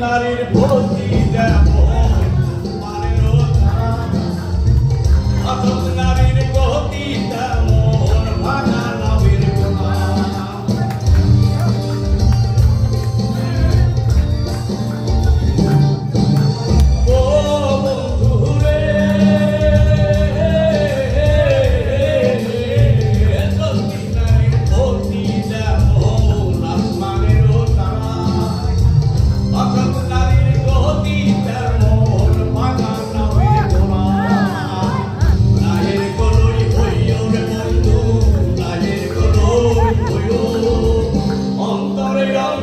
নারীর ভর্তি দেয়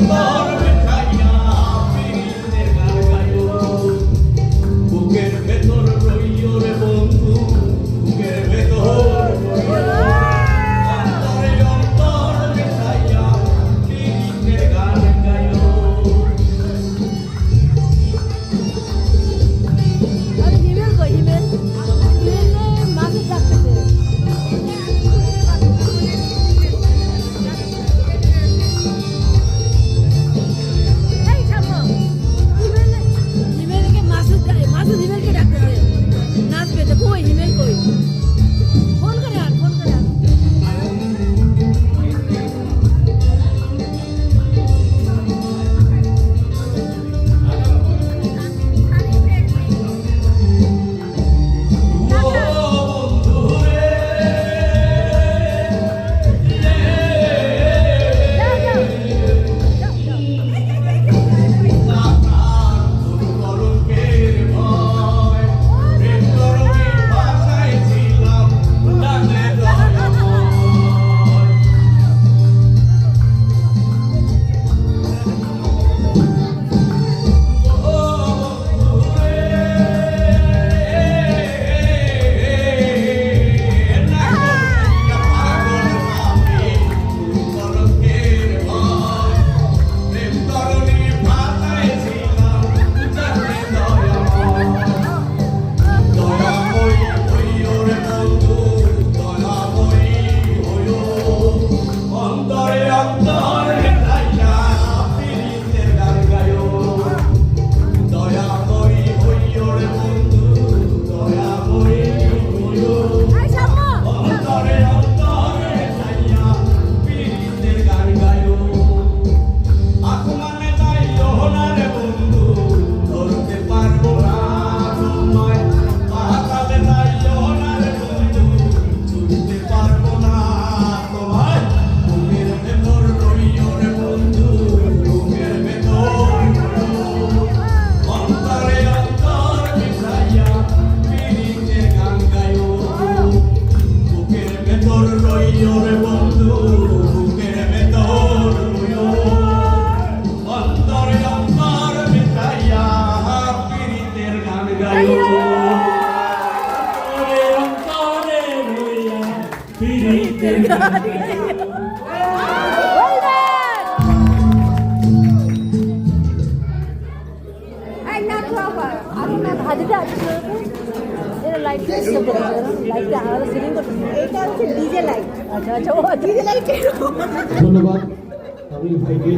감사합니다. কই হিমেল কই ভাজিটা আছে এটা লাইটটা লাইটটা আলাদা সিলিং করতে এটা ধন্যবাদ। আমি ভাইকে